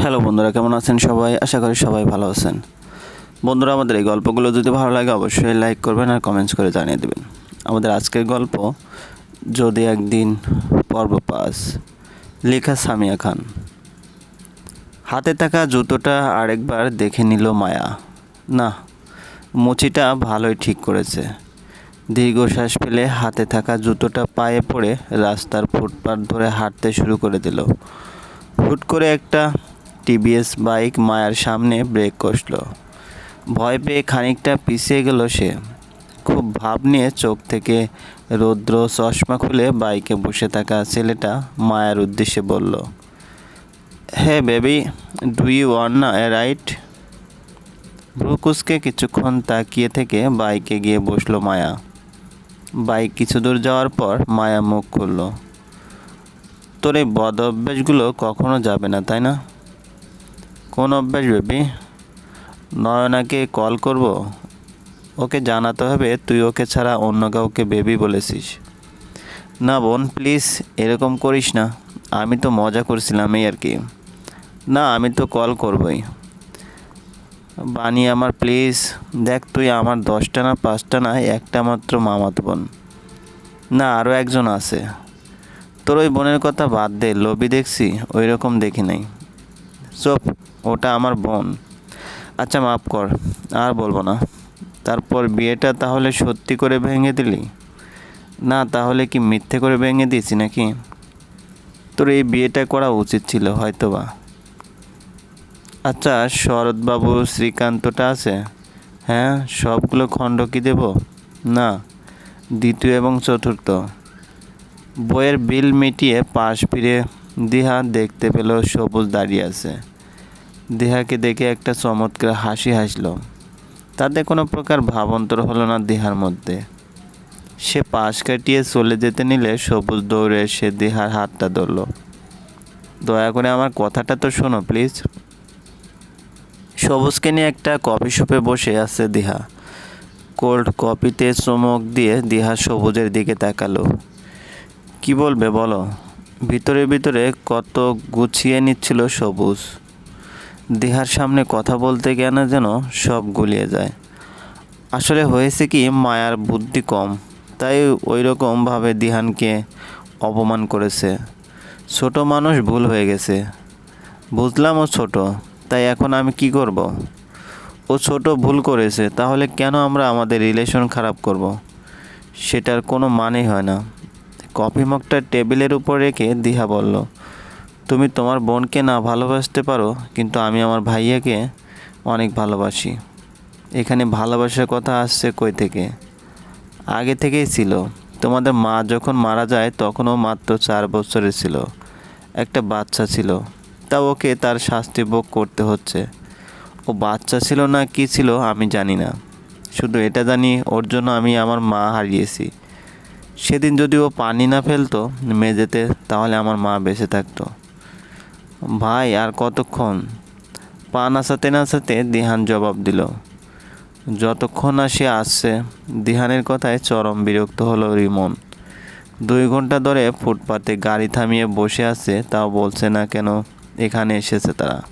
Hello বন্ধুরা, কেমন আছেন সবাই? আশা করি সবাই ভালো আছেন। বন্ধুরা, আমাদের এই গল্পগুলো যদি ভালো লাগে, অবশ্যই লাইক করবেন আর কমেন্টস করে জানিয়ে দেবেন। আমাদের আজকের গল্প, যদি একদিন পর্ব পাস, লেখা সামিয়া খান। হাতে থাকা জুতোটা আরেকবার দেখে নিল মায়া। না, মুচিটা ভালোই ঠিক করেছে। দীর্ঘশ্বাস ফেলে হাতে থাকা জুতোটা পায়ে পড়ে রাস্তার ফুটপাথ ধরে হাঁটতে শুরু করে দিল। হুট করে একটা টিভিএস বাইক মায়ার সামনে ব্রেক কষল। ভয় পেয়ে খানিকটা পিছিয়ে গেল সে। খুব ভাব নিয়ে চোখ থেকে রৌদ্র চশমা খুলে বাইকে বসে থাকা ছেলেটা মায়ার উদ্দেশ্যে বলল, hey baby, do you wanna a right ভ্রুকুসকে কিছুক্ষণ তাকিয়ে থেকে বাইকে গিয়ে বসল মায়া। বাইক কিছু দূর যাওয়ার পর মায়া মুখ খুলল, তোর এই বদ অভ্যাসগুলো কখনো যাবে না, তাই না? কোন অভ্যাস বেবি? নয়নাকে কল করব। ওকে জানাতে হবে তুই ওকে ছাড়া অন্য কাউকে বেবি বলেছিস। না বোন, প্লিজ এরকম করিস না। আমি তো মজা করছিলাম এই আর কি। না, আমি তো কল করবই। বানি আমার, প্লিজ। দেখ তুই আমার দশটা না পাঁচটা না, একটা মাত্র মামাতো বোন। না আরও একজন আছে। তোর ওই বোনের কথা বাদ দে লবি দেখছি ওই রকম দেখি নাই। চোপ। ওটা আমার বোন। আচ্ছা মাফ কর, আর বলব না। তারপর বিয়েটা তাহলে সত্যি করে ভেঙে দিলি? না, তাহলে কি মিথ্যে করে ভেঙে দিয়েছি নাকি? তোর এই বিয়েটা করা উচিত ছিল হয়তো বা আচ্ছা শরৎবাবু, শ্রীকান্তটা আছে? হ্যাঁ সবগুলো খণ্ড কি দেব? না, দ্বিতীয় এবং চতুর্থ। বইয়ের বিল মিটিয়ে পাশ ফিরে দিহা দেখতে পেল সবুজ দাঁড়িয়ে আছে। দিহাকে দেখে একটা চমৎকার হাসি হাসলো। তাতে কোনো প্রকার ভাবান্তর হলো না দিহার মধ্যে। সে পাশ কাটিয়ে চলে যেতে নিলে সবুজ দৌড়ে এসে দেহার হাতটা ধরল। দয়া করে আমার কথাটা তো শোনো, প্লিজ। সবুজকে নিয়ে একটা কফি শপে বসে আছে দিহা। কোল্ড কফিতে চমক দিয়ে দিহা সবুজের দিকে তাকালো। কি বলবে বলো? ভিতরে ভিতরে কত গুছিয়ে নিচ্ছিল সবুজ। দেহার সামনে কথা বলতে গেলে যেন সব গুলিয়ে যায় আসলে হয়েছে কি, মায়ার বুদ্ধি কম, তাই ওই রকমভাবে দিহানকে অপমান করেছে ছোট মানুষ ভুল হয়ে গেছে বুঝলাম ও ছোট, তাই এখন আমি কি করব। ও ছোট ভুল করেছে, তাহলে কেন আমরা আমাদের রিলেশন খারাপ করব। সেটার কোনো মানে হয় না কফি মগটা টেবিলের উপর রেখে দিহা বলল তুমি তোমার বোনকে না ভালোবাসতে পারো, কিন্তু আমি আমার ভাইয়াকে অনেক ভালোবাসি। এখানে ভালোবাসার কথা আসছে কই থেকে? আগে থেকেই ছিল। তোমাদের মা যখন মারা যায়, তখনও মাত্র চার বছরের ছিল। একটা বাচ্চা ছিল। তা ওকে তার শাস্তি ভোগ করতে হচ্ছে। ও বাচ্চা ছিল না কি ছিল আমি জানি না। শুধু এটা জানি, ওর জন্য আমি আমার মা হারিয়েছি। সেদিন যদি ও পানি না ফেলতো মেঝেতে, তাহলে আমার মা বেঁচে থাকতো। ভাই, আর কতক্ষণ? পা নাচাতে নাচাতে দিহান জবাব দিল। যতক্ষণ না সে আসছে, দিহানের কথায় চরম বিরক্ত হলো রিমন। দুই ঘণ্টা ধরে ফুটপাতে গাড়ি থামিয়ে বসে আছে, তাও বলছে না কেন এখানে এসেছে তারা।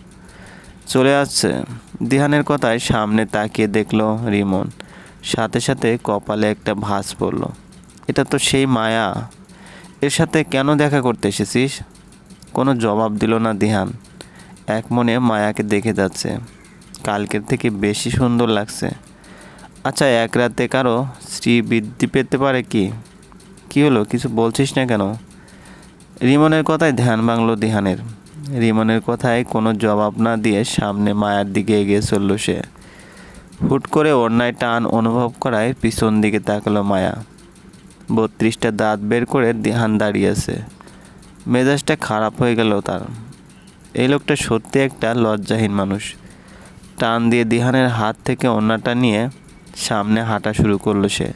চলে আসছে। দিহানের কথায় সামনে তাকিয়ে দেখল রিমন। সাথে সাথে কপালে একটা ভাঁজ পড়ল। এটা তো সেই মায়া। এর সাথে কেন দেখা করতে এসেছিস? কোনো জবাব দিল না দিহান। এক মনে মায়াকে দেখে যাচ্ছে। কালকের থেকে বেশি সুন্দর লাগছে। আচ্ছা এক রাতে কারও স্ত্রী বৃদ্ধি পেতে পারে কি? কি হলো? কিছু বলছিস না কেন? রিমনের কথায় ধ্যান ভাঙল দিহানের। রিমনের কথায় কোনো জবাব না দিয়ে সামনে মায়ার দিকে এগিয়ে চলল সে। হুট করে অন্যায় টান অনুভব করায় পিছন দিকে তাকালো মায়া। বত্রিশটা দাঁত বের করে ধ্যান দাঁড়িয়েছে মেজাজটা খারাপ হয়ে গেল তার। এই লোকটা সত্যি একটা লজ্জাহীন মানুষ। টান দিয়ে দিহানের হাত থেকে অন্যটা নিয়ে সামনে হাঁটা শুরু করল সে।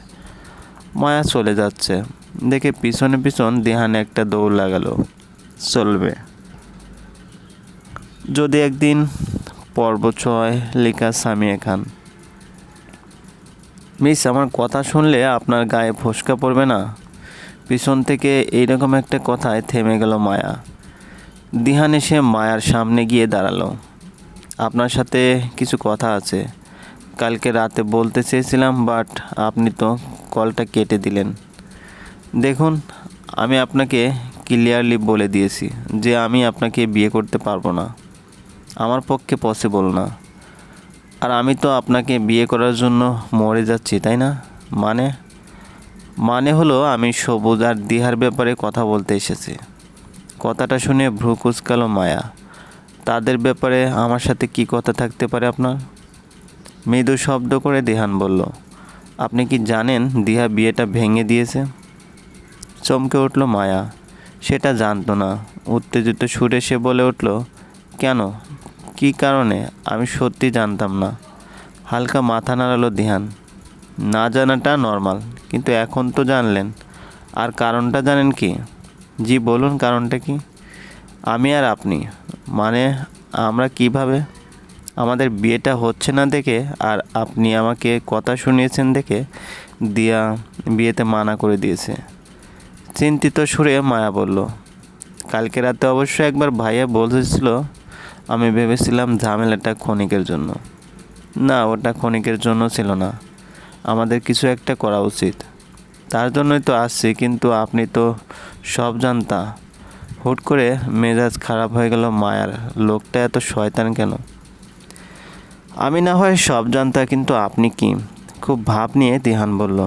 মায়া চলে যাচ্ছে। দেখে পিছনে পিছন দিহানে একটা দৌড় লাগালো। চলবে। যদি একদিন পর্ব ছয়, লেখা সামিয়া খান। মিস, আমার কথা শুনলে আপনার গায়ে ফসকা পড়বে না? পিছন থেকে এইরকম একটা কথায় থেমে গেল মায়া। দিহান এসে মায়ার সামনে গিয়ে দাঁড়াল। আপনার সাথে কিছু কথা আছে। কালকে রাতে বলতে চেয়েছিলাম, বাট আপনি তো কলটা কেটে দিলেন। দেখুন, আমি আপনাকে ক্লিয়ারলি বলে দিয়েছি যে আমি আপনাকে বিয়ে করতে পারব না। আমার পক্ষে পসিবল না। আর আমি তো আপনাকে বিয়ে করার জন্য মরে যাচ্ছি, তাই না? মানে মানে হলো আমি সবুজ আর দিহার ব্যাপারে কথা বলতে এসেছি। কথাটা শুনে ভ্রু কুচকালো মায়া। তাদের ব্যাপারে আমার সাথে কি কথা থাকতে পারে আপনার? মৃদু শব্দ করে দিহান বলল, আপনি কি জানেন দিহা বিয়েটা ভেঙে দিয়েছে? চমকে উঠল মায়া। সেটা জানতো না। উত্তেজিত সুরে সে বলে উঠল, কেন? কি কারণে? আমি সত্যি জানতাম না। হালকা মাথা নাড়ালো দিহান। না জানাটা নর্মাল। কিন্তু এখন তো জানলেন। আর কারণটা জানেন কি? জি, বলুন কারণটা কি? আমি আর আপনি মানে আমরা কীভাবে? আমাদের বিয়েটা হচ্ছে না দেখে আর আপনি আমাকে কথা শুনিয়েছেন দেখে দিয়া বিয়েতে মানা করে দিয়েছে। চিন্তিত সুরে মায়া বলল, কালকে রাতে অবশ্য একবার ভাইয়া বলতেছিল আমি ভেবেছিলাম ঝামেলাটা ক্ষণিকের জন্য। না, ওটা ক্ষণিকের জন্য ছিল না। আমাদের কিছু একটা করা উচিত। তার জন্যই তো আসছি, কিন্তু আপনি তো সব জানতা। হুট করে মেজাজ খারাপ হয়ে গেল মায়ার। লোকটা এত শয়তান কেন? আমি না হয় সব জানতা, কিন্তু আপনি কি? খুব ভাব নিয়ে দিহান বলল,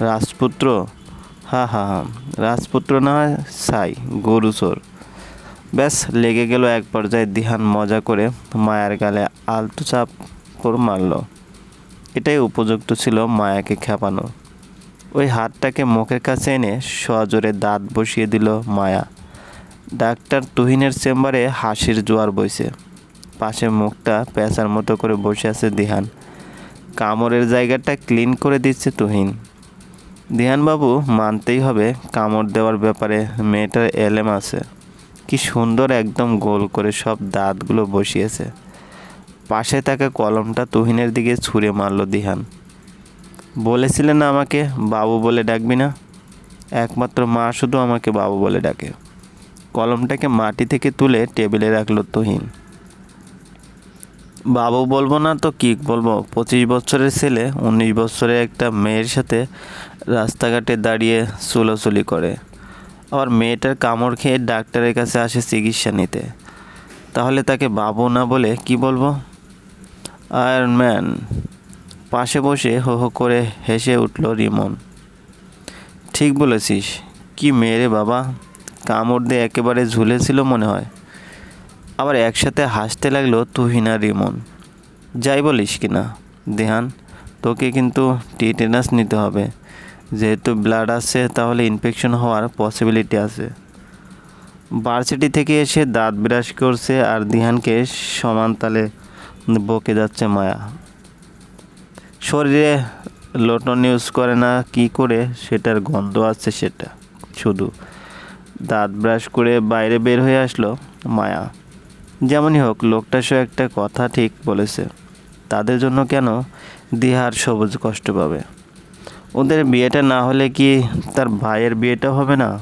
রাজপুত্র? হা হা হা, রাজপুত্র না হয় সাই, গরু চোর। ব্যাস, লেগে গেল এক পর্যায়ে। দিহান মজা করে মায়ার গালে আলতো চাপ মারল। এটাই উপযুক্ত ছিল মায়াকে খেপানো। ওই হাতটাকে মুখের কাছে এনে সজোরে দাঁত বসিয়ে দিল মায়া। ডাক্তার তুহিনের চেম্বারে হাসির জোয়ার বইছে। পাশে মুখটা পেঁচার মতো করে বসে আছে দিহান। কামড়ের জায়গাটা ক্লিন করে দিচ্ছে তুহিন। দিহানবাবু মানতেই হবে কামড় দেওয়ার ব্যাপারে মেয়েটার এলেম আছে। কি সুন্দর একদম গোল করে সব দাঁতগুলো বসিয়েছে। পাশে থাকা কলমটা তুহিনের দিকে ছুঁড়ে মারল দিহান। বলেছিলেন না আমাকে, বাবু বলে ডাকবি না। একমাত্র মা শুধু আমাকে বাবু বলে ডাকে। কলমটাকে মাটি থেকে তুলে টেবিলে রাখল তুহিন। বাবু বলব না তো কি বলব? পঁচিশ বছরের ছেলে, উনিশ বছরের একটা মেয়ের সাথে রাস্তাঘাটে দাঁড়িয়ে চুলোচুলি করে। আবার মেয়েটার কামড় খেয়ে ডাক্তারের কাছে আসে চিকিৎসা নিতে। তাহলে তাকে বাবু না বলে কি বলব? আয়রন ম্যান পাশে বসে হো হো করে হেসে উঠল রিমন। ঠিক বলেছিস। কি মেয়ে বাবা। কামড় দিয়ে একেবারে ঝুলেছিল মনে হয়। আবার একসাথে হাসতে লাগল তুহিনা রিমন। যাই বলিস কি না, দেহান, তোকে কিন্তু টিটেনাস নিতে হবে। যেহেতু ব্লাড আসছে তাহলে ইনফেকশন হওয়ার পসিবিলিটি আছে। ভার্সিটি থেকে এসে দাঁত বিরাস করছে আর দিহানকে সমান তালে বকে যাচ্ছে মায়া। শরীরে লোটন ইউজ করে না কি করে, সেটার গন্ধ আছে সেটা। শুধু দাঁত ব্রাশ করে বাইরে বের হয়ে আসলো মায়া। যেমনই হোক, লোকটা সে একটা কথা ঠিক বলেছে। তাদের জন্য কেন দিহার সবুজ কষ্ট পাবে? ওদের বিয়েটা না হলে কি তার ভাইয়ের বিয়েটা হবে না?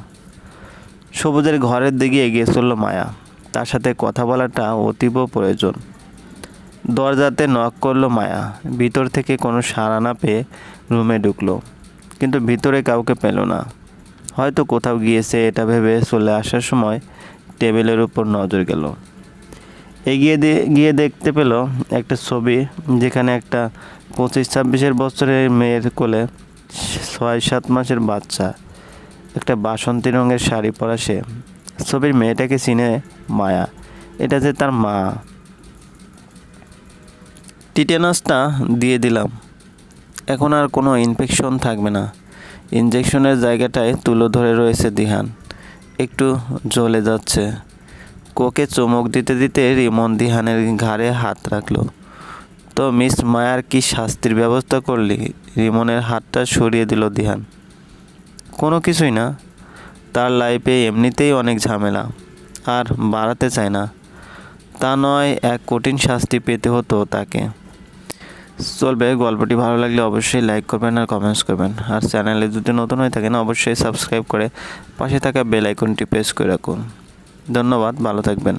সবুজের ঘরের দিকে এগিয়ে চলল মায়া। তার সাথে কথা বলাটা অতীব প্রয়োজন। দরজাতে নক করল মায়া। ভিতর থেকে কোনো সাড়া না পেয়ে রুমে ঢুকলো। কিন্তু ভিতরে কাউকে পেল না। হয়তো কোথাও গিয়েছে এটা ভেবে চলে আসার সময় টেবিলের উপর নজর গেল। এগিয়ে গিয়ে দেখতে পেল একটা ছবি যেখানে একটা পঁচিশ ছাব্বিশের বছরের মেয়ের কোলে ছয় সাত মাসের বাচ্চা, একটা বাসন্তী রঙের শাড়ি পরা সে। ছবির মেয়েটাকে চিনে মায়া। এটা যে তার মা। টিটেনাসটা দিয়ে দিলাম। এখন আর কোনো ইনফেকশন থাকবে না। ইনজেকশনের জায়গাটায় তুলো ধরে রয়েছে দিহান। একটু জ্বলে যাচ্ছে। কোকে চমক দিতে দিতে রিমন দিহানের ঘাড়ে হাত রাখল। তো মিস মায়ার কি শাস্তির ব্যবস্থা করলি? রিমনের হাতটা সরিয়ে দিল দিহান। কোনো কিছুই না। তার লাইফে এমনিতেই অনেক ঝামেলা। আর বাড়াতে চায় না। তা নয়, এক কঠিন শাস্তি পেতে হতো তাকে। চলবে, গল্পটি ভালো লাগলে অবশ্যই লাইক করবেন আর কমেন্টস করবেন। আর চ্যানেলে যদি নতুন হয়ে থাকেন, অবশ্যই সাবস্ক্রাইব করে পাশে থাকা বেল আইকনটি প্রেস করে রাখুন। ধন্যবাদ, ভালো থাকবেন।